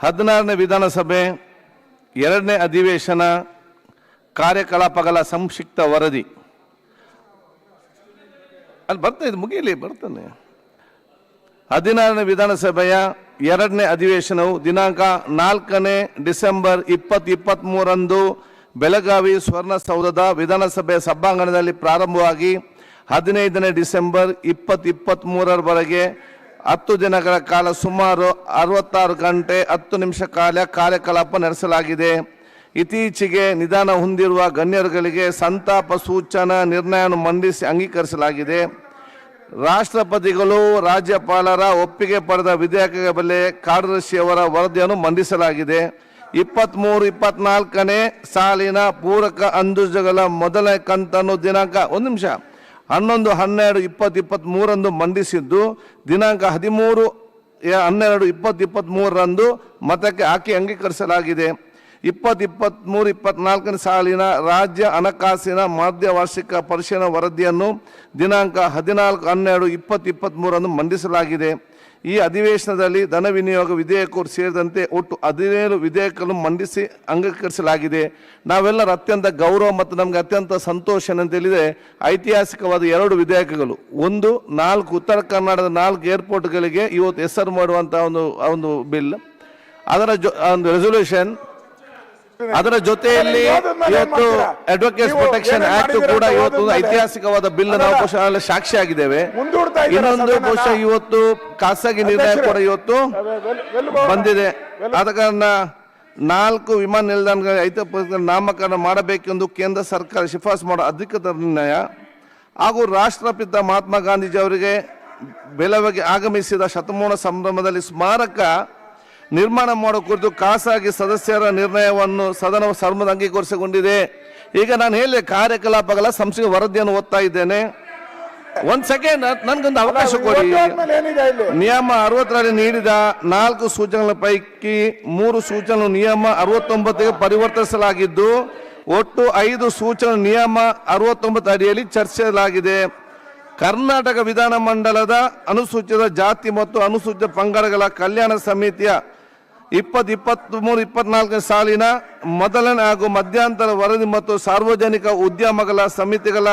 ಹದಿನಾರನೇ ವಿಧಾನಸಭೆ ಎರಡನೇ ಅಧಿವೇಶನ ಕಾರ್ಯಕಲಾಪಗಳ ಸಂಕ್ಷಿಪ್ತ ವರದಿ. ಅಲ್ಲಿ ಬರ್ತಾ ಇದು, ಮುಗಿಯಲಿ, ಬರ್ತಾನೆ. ಹದಿನಾರನೇ ವಿಧಾನಸಭೆಯ ಎರಡನೇ ಅಧಿವೇಶನವು ದಿನಾಂಕ ನಾಲ್ಕನೇ ಡಿಸೆಂಬರ್ ಇಪ್ಪತ್ತು ಇಪ್ಪತ್ತ್ಮೂರಂದು ಬೆಳಗಾವಿ ಸ್ವರ್ಣಸೌಧದ ವಿಧಾನಸಭೆ ಸಭಾಂಗಣದಲ್ಲಿ ಪ್ರಾರಂಭವಾಗಿ ಹದಿನೈದನೇ ಡಿಸೆಂಬರ್ ಇಪ್ಪತ್ತು ಇಪ್ಪತ್ತ್ಮೂರರವರೆಗೆ ಹತ್ತು ದಿನಗಳ ಕಾಲ ಸುಮಾರು ಅರವತ್ತಾರು ಗಂಟೆ ಹತ್ತು ನಿಮಿಷ ಕಾಲ ಕಾರ್ಯಕಲಾಪ ನಡೆಸಲಾಗಿದೆ. ಇತ್ತೀಚೆಗೆ ನಿಧಾನ ಹೊಂದಿರುವ ಗಣ್ಯರುಗಳಿಗೆ ಸಂತಾಪ ಸೂಚನಾ ನಿರ್ಣಯವನ್ನು ಮಂಡಿಸಿ ಅಂಗೀಕರಿಸಲಾಗಿದೆ. ರಾಷ್ಟ್ರಪತಿಗಳು, ರಾಜ್ಯಪಾಲರ ಒಪ್ಪಿಗೆ ಪಡೆದ ವಿಧೇಯಕಗಳ ಬೆಲೆ ಕಾರ್ಯದರ್ಶಿಯವರ ವರದಿಯನ್ನು ಮಂಡಿಸಲಾಗಿದೆ. ಇಪ್ಪತ್ತ್ಮೂರು ಇಪ್ಪತ್ನಾಲ್ಕನೇ ಸಾಲಿನ ಪೂರಕ ಅಂದಾಜುಗಳ ಮೊದಲ ಕಂತನ್ನು ದಿನಾಂಕ, ಒಂದು ನಿಮಿಷ. ಹನ್ನೊಂದು, ಹನ್ನೆರಡು, ಇಪ್ಪತ್ತು ಇಪ್ಪತ್ತ್ಮೂರಂದು ಮಂಡಿಸಿದ್ದು, ದಿನಾಂಕ ಹದಿಮೂರು ಹನ್ನೆರಡು, ಇಪ್ಪತ್ತು ಇಪ್ಪತ್ತ್ಮೂರರಂದು ಮತಕ್ಕೆ ಹಾಕಿ ಅಂಗೀಕರಿಸಲಾಗಿದೆ. ಇಪ್ಪತ್ತು ಇಪ್ಪತ್ತ್ಮೂರು ಇಪ್ಪತ್ನಾಲ್ಕನೇ ಸಾಲಿನ ರಾಜ್ಯ ಹಣಕಾಸಿನ ಮಾಧ್ಯ ವಾರ್ಷಿಕ ಪರಿಶೀಲನಾ ವರದಿಯನ್ನು ದಿನಾಂಕ ಹದಿನಾಲ್ಕು, ಹನ್ನೆರಡು, ಇಪ್ಪತ್ತು ಇಪ್ಪತ್ತ್ಮೂರನ್ನು ಮಂಡಿಸಲಾಗಿದೆ. ಈ ಅಧಿವೇಶನದಲ್ಲಿ ಧನ ವಿನಿಯೋಗ ವಿಧೇಯಕರು ಸೇರಿದಂತೆ ಒಟ್ಟು ಹದಿನೇಳು ವಿಧೇಯಕಗಳನ್ನು ಮಂಡಿಸಿ ಅಂಗೀಕರಿಸಲಾಗಿದೆ. ನಾವೆಲ್ಲರ ಅತ್ಯಂತ ಗೌರವ ಮತ್ತು ನಮಗೆ ಅತ್ಯಂತ ಸಂತೋಷ ಅಂತ ಹೇಳಿದ್ರೆ ಐತಿಹಾಸಿಕವಾದ ಎರಡು ವಿಧೇಯಕಗಳು. ಒಂದು, ನಾಲ್ಕು ಉತ್ತರ ಕರ್ನಾಟಕದ ನಾಲ್ಕು ಏರ್ಪೋರ್ಟ್ಗಳಿಗೆ ಇವತ್ತು ಹೆಸರು ಮಾಡುವಂಥ ಒಂದು ಒಂದು ಬಿಲ್ ಅದರ ಜೊ ಒಂದು ರೆಸೊಲ್ಯೂಷನ್ ಅದರ ಜೊತೆಯಲ್ಲಿ ಇವತ್ತು ಅಡ್ವೊಕೇಟ್ ಪ್ರೊಟೆಕ್ಷನ್ ಆಕ್ಟ್ ಕೂಡ ಇವತ್ತು ಐತಿಹಾಸಿಕವಾದ ಬಿಲ್ ನಾವು ಬಹುಶಃ ಸಾಕ್ಷಿ ಆಗಿದ್ದೇವೆ. ಇನ್ನೊಂದು. ಬಹುಶಃ ಇವತ್ತು ಖಾಸಗಿ ನಿರ್ಣಯ ಕೂಡ ಇವತ್ತು ಬಂದಿದೆ. ಆದ ಕಾರಣ ನಾಲ್ಕು ವಿಮಾನ ನಿಲ್ದಾಣಗಳ ಐತಿಹಾಸಿಕ ನಾಮಕರಣ ಮಾಡಬೇಕೆಂದು ಕೇಂದ್ರ ಸರ್ಕಾರ ಶಿಫಾರಸು ಮಾಡೋ ಅಧಿಕೃತ ನಿರ್ಣಯ. ಹಾಗೂ ರಾಷ್ಟ್ರಪಿತ ಮಹಾತ್ಮ ಗಾಂಧೀಜಿ ಅವರಿಗೆ ಬೆಲವಾಗಿ ಆಗಮಿಸಿದ ಶತಮಾನ ಸಂಭ್ರಮದಲ್ಲಿ ಸ್ಮಾರಕ ನಿರ್ಮಾಣ ಮಾಡೋ ಕುರಿತು ಖಾಸಗಿ ಸದಸ್ಯರ ನಿರ್ಣಯವನ್ನು ಸದನ ಸರ್ಮದ ಅಂಗೀಕರಿಸಿಕೊಂಡಿದೆ. ಈಗ ನಾನು ಹೇಳಿ ಕಾರ್ಯಕಲಾಪಗಳ ಸಂಸ್ಥೆ ವರದಿಯನ್ನು ಓದ್ತಾ ಇದ್ದೇನೆ. ಒಂದ್ ಸೆಕೆಂಡ್ ನನ್ಗೊಂದು ಅವಕಾಶ ಕೊಡಿ. ನಿಯಮ ಅರವತ್ತರಲ್ಲಿ ನೀಡಿದ ನಾಲ್ಕು ಸೂಚನೆಗಳ ಪೈಕಿ ಮೂರು ಸೂಚನೆ ನಿಯಮ ಅರವತ್ತೊಂಬತ್ತಿಗೆ ಪರಿವರ್ತಿಸಲಾಗಿದ್ದು ಒಟ್ಟು ಐದು ಸೂಚನೆ ನಿಯಮ ಅರವತ್ತೊಂಬತ್ತು ಅಡಿಯಲ್ಲಿ ಚರ್ಚಿಸಲಾಗಿದೆ ಕರ್ನಾಟಕ ವಿಧಾನಮಂಡಲದ ಅನುಸೂಚಿತ ಜಾತಿ ಮತ್ತು ಅನುಸೂಚಿತ ಪಂಗಡಗಳ ಕಲ್ಯಾಣ ಸಮಿತಿಯ ಇಪ್ಪತ್ತು ಇಪ್ಪತ್ತ್ಮೂರು ಇಪ್ಪತ್ನಾಲ್ಕನೇ ಸಾಲಿನ ಮೊದಲನೇ ಹಾಗೂ ಮಧ್ಯಂತರ ವರದಿ ಮತ್ತು ಸಾರ್ವಜನಿಕ ಉದ್ಯಮಗಳ ಸಮಿತಿಗಳ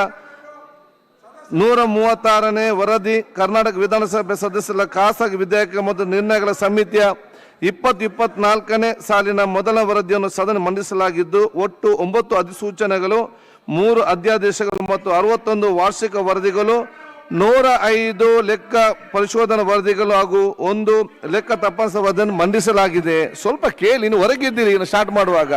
ನೂರ ಮೂವತ್ತಾರನೇ ವರದಿ ಕರ್ನಾಟಕ ವಿಧಾನಸಭೆ ಸದಸ್ಯರ ಖಾಸಗಿ ವಿಧೇಯಕ ಮತ್ತು ನಿರ್ಣಯಗಳ ಸಮಿತಿಯ ಇಪ್ಪತ್ತು ಇಪ್ಪತ್ನಾಲ್ಕನೇ ಸಾಲಿನ ಮೊದಲ ವರದಿಯನ್ನು ಸದನ ಮಂಡಿಸಲಾಗಿದ್ದು, ಒಟ್ಟು ಒಂಬತ್ತು ಅಧಿಸೂಚನೆಗಳು, ಮೂರು ಅಧ್ಯಾದೇಶಗಳು ಮತ್ತು ಅರವತ್ತೊಂದು ವಾರ್ಷಿಕ ವರದಿಗಳು ನೂರ ಐದು ಲೆಕ್ಕ ಪರಿಶೋಧನಾ ವರದಿಗಳು ಹಾಗೂ ಒಂದು ಲೆಕ್ಕ ತಪಾಸಣಾ ವರದಿಯನ್ನು ಮಂಡಿಸಲಾಗಿದೆ. ಸ್ವಲ್ಪ ಕೇಳಿ, ಇನ್ನು ಹೊರಗಿದ್ದೀರಿ, ಇನ್ನು ಸ್ಟಾರ್ಟ್ ಮಾಡುವಾಗ.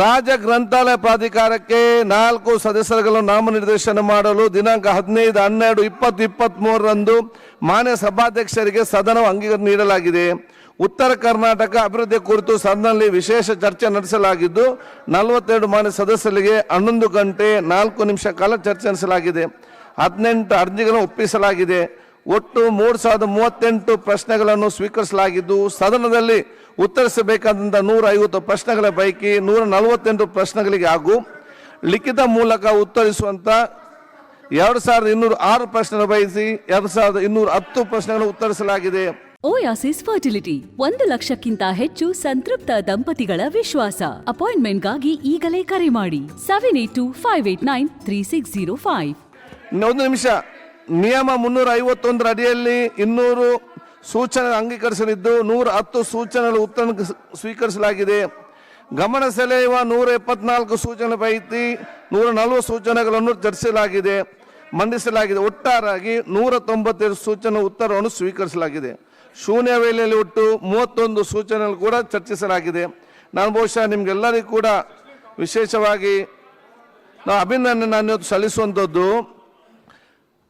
ರಾಜ್ಯ ಗ್ರಂಥಾಲಯ ಪ್ರಾಧಿಕಾರಕ್ಕೆ ನಾಲ್ಕು ಸದಸ್ಯರುಗಳನ್ನು ನಾಮನಿರ್ದೇಶನ ಮಾಡಲು ದಿನಾಂಕ ಹದಿನೈದು ಹನ್ನೆರಡು ಇಪ್ಪತ್ತು ಇಪ್ಪತ್ತ್ ಮೂರರಂದು ಮಾನ್ಯ ಸಭಾಧ್ಯಕ್ಷರಿಗೆ ಸದನ ಅಂಗೀಕಾರ ನೀಡಲಾಗಿದೆ. ಉತ್ತರ ಕರ್ನಾಟಕ ಅಭಿವೃದ್ಧಿ ಕುರಿತು ಸದನದಲ್ಲಿ ವಿಶೇಷ ಚರ್ಚೆ ನಡೆಸಲಾಗಿದ್ದು, ನಲವತ್ತೆರಡು ಮಾನ್ಯ ಸದಸ್ಯರಿಗೆ ಹನ್ನೊಂದು ಗಂಟೆ ನಾಲ್ಕು ನಿಮಿಷ ಕಾಲ ಚರ್ಚೆ ನಡೆಸಲಾಗಿದೆ. ಹದಿನೆಂಟು ಅರ್ಜಿಗಳನ್ನು ಒಪ್ಪಿಸಲಾಗಿದೆ. ಒಟ್ಟು ಮೂರು ಸಾವಿರದ ಮೂವತ್ತೆಂಟು ಪ್ರಶ್ನೆಗಳನ್ನು ಸ್ವೀಕರಿಸಲಾಗಿದ್ದು, ಸದನದಲ್ಲಿ ಉತ್ತರಿಸಬೇಕಾದಂಥ ನೂರ ಐವತ್ತು ಪ್ರಶ್ನೆಗಳ ಪೈಕಿ ನೂರ ನಲವತ್ತೆಂಟು ಪ್ರಶ್ನೆಗಳಿಗೆ ಹಾಗೂ ಲಿಖಿತ ಮೂಲಕ ಉತ್ತರಿಸುವಂಥ ಎರಡು ಸಾವಿರದ ಇನ್ನೂರ ಆರು ಪ್ರಶ್ನೆ ಬಯಸಿ ಎರಡು ಸಾವಿರದ ಇನ್ನೂರ ಹತ್ತು ಪ್ರಶ್ನೆಗಳನ್ನು ಉತ್ತರಿಸಲಾಗಿದೆ. ಓಯಾಸಿಸ್ ಫರ್ಟಿಲಿಟಿ ಒಂದು ಲಕ್ಷಕ್ಕಿಂತ ಹೆಚ್ಚು ಸಂತೃಪ್ತ ದಂಪತಿಗಳ ವಿಶ್ವಾಸ. ಅಪಾಯಿಂಟ್ಮೆಂಟ್ಗಾಗಿ ಈಗಲೇ ಕರೆ ಮಾಡಿ. Seven eight two five eight nine three six zero five ಒಂದು ನಿಮಿಷ. ನಿಯಮ ಮುನ್ನೂರ ಐವತ್ತೊಂದರ ಅಡಿಯಲ್ಲಿ ಇನ್ನೂರು ಸೂಚನೆ ಅಂಗೀಕರಿಸಲಿದ್ದು ನೂರ ಹತ್ತು ಸೂಚನೆಗಳು ಉತ್ತರ ಸ್ವೀಕರಿಸಲಾಗಿದೆ. ಗಮನ ಸೆಳೆಯುವ ನೂರ ಎಪ್ಪತ್ನಾಲ್ಕು ಸೂಚನೆ ಪೈಕಿ ನೂರ ನಲವತ್ತು ಸೂಚನೆಗಳನ್ನು ಚರ್ಚಿಸಲಾಗಿದೆ. ಮಂಡಿಸಲಾಗಿದೆ. ಒಟ್ಟಾರಾಗಿ ನೂರ ತೊಂಬತ್ತೆರಡು ಸೂಚನೆ ಉತ್ತರವನ್ನು ಸ್ವೀಕರಿಸಲಾಗಿದೆ. ಶೂನ್ಯ ವೇಳೆಯಲ್ಲಿ ಒಟ್ಟು ಮೂವತ್ತೊಂದು ಸೂಚನೆಗಳು ಕೂಡ ಚರ್ಚಿಸಲಾಗಿದೆ. ನಾನು ಬಹುಶಃ ನಿಮ್ಗೆಲ್ಲರಿಗೂ ಕೂಡ ವಿಶೇಷವಾಗಿ ನಾವು ಅಭಿನಂದನೆ ನಾನು ಸಲ್ಲಿಸುವಂಥದ್ದು.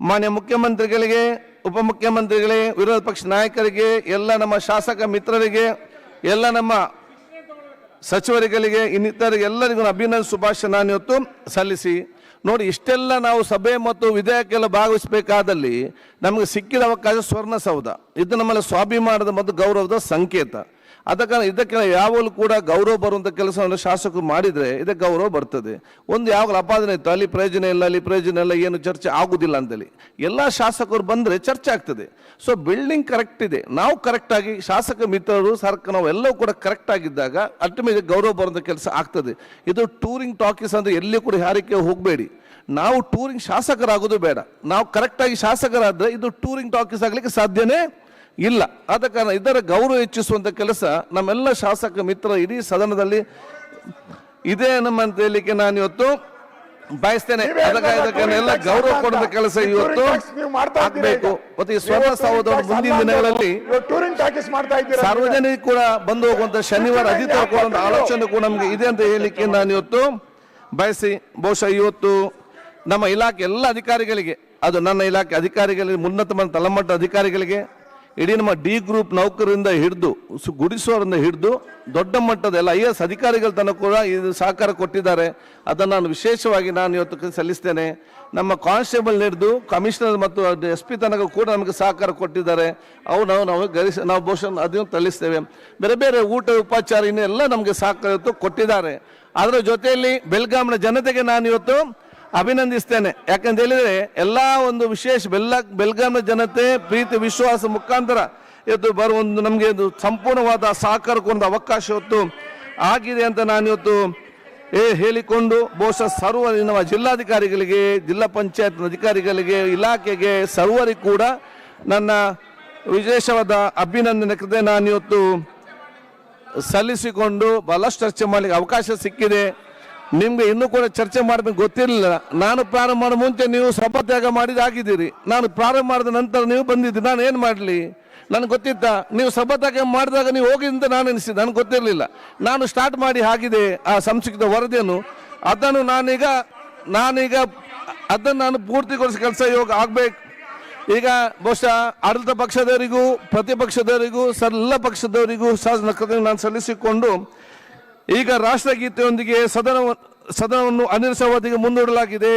ಮಾನ್ಯ ಮುಖ್ಯಮಂತ್ರಿಗಳಿಗೆ, ಉಪಮುಖ್ಯಮಂತ್ರಿಗಳಿಗೆ, ವಿರೋಧ ಪಕ್ಷ ನಾಯಕರಿಗೆ, ಎಲ್ಲ ನಮ್ಮ ಶಾಸಕ ಮಿತ್ರರಿಗೆ, ಎಲ್ಲ ನಮ್ಮ ಸಚಿವರುಗಳಿಗೆ, ಇನ್ನಿತರಿಗೆ ಎಲ್ಲರಿಗೂ ಅಭಿನಂದ ಅಭಿನಂದನೆ, ಶುಭಾಶಯ ನಾನು ಇವತ್ತು ಸಲ್ಲಿಸಿ. ನೋಡಿ, ಇಷ್ಟೆಲ್ಲ ನಾವು ಸಭೆ ಮತ್ತು ವಿಧೇಯಕೆಲ್ಲ ಭಾಗವಹಿಸಬೇಕಾದಲ್ಲಿ ನಮಗೆ ಸಿಕ್ಕಿದ ಅವಕಾಶ ಸ್ವರ್ಣಸೌಧ. ಇದು ನಮ್ಮಲ್ಲಿ ಸ್ವಾಭಿಮಾನದ ಮತ್ತು ಗೌರವದ ಸಂಕೇತ. ಕಾರಣ ಇದಕ್ಕೆ ಯಾವಾಗಲೂ ಕೂಡ ಗೌರವ ಬರುವಂಥ ಕೆಲಸವನ್ನು ಶಾಸಕರು ಮಾಡಿದರೆ ಇದಕ್ಕೆ ಗೌರವ ಬರ್ತದೆ. ಒಂದು ಯಾವಾಗಲೂ ಅಪಾದನೆ ಇತ್ತು, ಅಲ್ಲಿ ಪ್ರಯೋಜನ ಇಲ್ಲ, ಅಲ್ಲಿ ಪ್ರಯೋಜನ ಇಲ್ಲ, ಏನು ಚರ್ಚೆ ಆಗೋದಿಲ್ಲ ಅಂತೇಳಿ. ಎಲ್ಲ ಶಾಸಕರು ಬಂದರೆ ಚರ್ಚೆ ಆಗ್ತದೆ. ಸೊ ಬಿಲ್ಡಿಂಗ್ ಕರೆಕ್ಟ್ ಇದೆ. ನಾವು ಕರೆಕ್ಟಾಗಿ ಶಾಸಕ ಮಿತ್ರರು, ಸರ್ಕ ನಾವು ಎಲ್ಲವೂ ಕೂಡ ಕರೆಕ್ಟ್ ಆಗಿದ್ದಾಗ ಅಲ್ಟಿಮೇಟ್ ಗೌರವ ಬರುವಂಥ ಕೆಲಸ ಆಗ್ತದೆ. ಇದು ಟೂರಿಂಗ್ ಟಾಕೀಸ್ ಅಂದರೆ ಎಲ್ಲಿ ಕೂಡ ಯಾರಿಕೆ ಹೋಗಬೇಡಿ. ನಾವು ಟೂರಿಂಗ್ ಶಾಸಕರಾಗೋದು ಬೇಡ. ನಾವು ಕರೆಕ್ಟಾಗಿ ಶಾಸಕರಾದರೆ ಇದು ಟೂರಿಂಗ್ ಟಾಕೀಸ್ ಆಗಲಿಕ್ಕೆ ಸಾಧ್ಯನೇ ಇಲ್ಲ. ಆದ ಕಾರಣ ಇದರ ಗೌರವ ಹೆಚ್ಚಿಸುವಂಥ ಕೆಲಸ ನಮ್ಮೆಲ್ಲ ಶಾಸಕ ಮಿತ್ರ ಇಡೀ ಸದನದಲ್ಲಿ ಇದೆ ನಮ್ಮ ಅಂತ ಹೇಳಲಿಕ್ಕೆ ನಾನು ಇವತ್ತು ಬಯಸ್ತೇನೆ. ಎಲ್ಲ ಗೌರವ ಕೊಡುವ ಕೆಲಸ ಇವತ್ತು ಮಾಡಬೇಕು ಮತ್ತೆ ಈ ಸ್ವರ್ಣ ನೀವು ಸೌಧ ಮುಂದಿನ ದಿನಗಳಲ್ಲಿ. ಸಾರ್ವಜನಿಕ ಕೂಡ ಬಂದು ಹೋಗುವಂತ ಶನಿವಾರ ಅಧಿಕಾರ ಕೊಡುವಂತ ಆಲೋಚನೆ ಕೂಡ ನಮಗೆ ಇದೆ ಅಂತ ಹೇಳಿಕೆ ನಾನು ಇವತ್ತು ಬಯಸಿ ಬಹುಶಃ ಇವತ್ತು ನಮ್ಮ ಇಲಾಖೆ ಎಲ್ಲ ಅಧಿಕಾರಿಗಳಿಗೆ ಅದು ನನ್ನ ಇಲಾಖೆ ಅಧಿಕಾರಿಗಳಿಗೆ ಉನ್ನತ ಮತ್ತು ತಳಮಟ್ಟ ಅಧಿಕಾರಿಗಳಿಗೆ ಇಡೀ ನಮ್ಮ ಡಿ ಗ್ರೂಪ್ ನೌಕರರಿಂದ ಹಿಡಿದು ಗುಡಿಸೋರಿಂದ ಹಿಡಿದು, ದೊಡ್ಡ ಮಟ್ಟದ ಎಲ್ಲ ಐ ಎಸ್ ಅಧಿಕಾರಿಗಳ ತನಕ ಕೂಡ ಇದು ಸಹಕಾರ ಕೊಟ್ಟಿದ್ದಾರೆ. ಅದನ್ನು ನಾನು ವಿಶೇಷವಾಗಿ ನಾನು ಇವತ್ತು ಸಲ್ಲಿಸ್ತೇನೆ. ನಮ್ಮ ಕಾನ್ಸ್ಟೇಬಲ್ ಹಿಡಿದು, ಕಮಿಷನರ್ ಮತ್ತು ಎಸ್ ಪಿ ತನಕ ಕೂಡ ನಮಗೆ ಸಹಕಾರ ಕೊಟ್ಟಿದ್ದಾರೆ. ಅವು ನಾವು ನಾವು ಗರಿಸ ನಾವು ಬಹುಶಃ ಅದನ್ನು ತಲ್ಲಿಸ್ತೇವೆ. ಬೇರೆ ಬೇರೆ ಊಟ, ಉಪಚಾರ ಇನ್ನೆಲ್ಲ ನಮಗೆ ಸಹಕಾರ ಇವತ್ತು ಕೊಟ್ಟಿದ್ದಾರೆ. ಅದರ ಜೊತೆಯಲ್ಲಿ ಬೆಳಗಾಮಿನ ಜನತೆಗೆ ನಾನು ಇವತ್ತು ಅಭಿನಂದಿಸ್ತೇನೆ. ಯಾಕಂತ ಹೇಳಿದ್ರೆ ಎಲ್ಲ ಒಂದು ವಿಶೇಷ ಬೆಲ್ಲ ಬೆಲ್ಗಾಮ್ನ ಜನತೆ, ಪ್ರೀತಿ, ವಿಶ್ವಾಸ ಮುಖಾಂತರ ಇವತ್ತು ಬರುವ ಒಂದು ನಮಗೆ ಒಂದು ಸಂಪೂರ್ಣವಾದ ಸಹಕಾರಕ್ಕೊಂದು ಅವಕಾಶ ಇವತ್ತು ಆಗಿದೆ ಅಂತ ನಾನು ಇವತ್ತು ಏ ಹೇಳಿಕೊಂಡು, ಬಹುಶಃ ಸರ್ವ ನಮ್ಮ ಜಿಲ್ಲಾಧಿಕಾರಿಗಳಿಗೆ, ಜಿಲ್ಲಾ ಪಂಚಾಯತ್ ಅಧಿಕಾರಿಗಳಿಗೆ, ಇಲಾಖೆಗೆ, ಸರ್ವರಿಗೂ ಕೂಡ ನನ್ನ ವಿಶೇಷವಾದ ಅಭಿನಂದನೆ ಕೃತೆ ನಾನು ಇವತ್ತು ಸಲ್ಲಿಸಿಕೊಂಡು ಬಹಳಷ್ಟು ಚರ್ಚೆ ಮಾಡಲಿಕ್ಕೆ ಅವಕಾಶ ಸಿಕ್ಕಿದೆ. ನಿಮ್ಗೆ ಇನ್ನೂ ಕೂಡ ಚರ್ಚೆ ಮಾಡಬೇಕು ಗೊತ್ತಿರಲಿಲ್ಲ. ನಾನು ಪ್ರಾರಂಭ ಮಾಡೋ ಮುಂಚೆ ನೀವು ಸಭಾತ್ಯಾಗ ಮಾಡಿದ ಆಗಿದ್ದೀರಿ ನಾನು ಪ್ರಾರಂಭ ಮಾಡಿದ ನಂತರ ನೀವು ಬಂದಿದ್ದೀರಿ ನಾನು ಏನು ಮಾಡಲಿ? ನನಗೆ ಗೊತ್ತಿತ್ತ? ನೀವು ಸಭಾತ್ಯಾಗ ಮಾಡಿದಾಗ ನೀವು ಹೋಗಿ ಅಂತ ನಾನು ಎನಿಸಿದೆ ನನಗೆ ಗೊತ್ತಿರಲಿಲ್ಲ. ನಾನು ಸ್ಟಾರ್ಟ್ ಮಾಡಿ ಆಗಿದೆ ಆ ಸಂಕ್ಷಿಪ್ತ ವರದಿಯನ್ನು. ಅದನ್ನು ನಾನೀಗ ನಾನೀಗ, ಅದನ್ನು ನಾನು ಪೂರ್ತಿಗೊಳಿಸೋ ಕೆಲಸ ಇವಾಗ ಆಗಬೇಕು. ಈಗ ಬಹುಶಃ ಆಡಳಿತ ಪಕ್ಷದವರಿಗೂ, ಪ್ರತಿಪಕ್ಷದವರಿಗೂ ಎಲ್ಲ ಪಕ್ಷದವರಿಗೂ ಸಹ ನಾನು ಸಲ್ಲಿಸಿಕೊಂಡು ಈಗ ರಾಷ್ಟ್ರಗೀತೆಯೊಂದಿಗೆ ಸದನ ಸದನವನ್ನು ಅನಿರ್ಸವಧಿಗೆ ಮುಂದೂಡಲಾಗಿದೆ.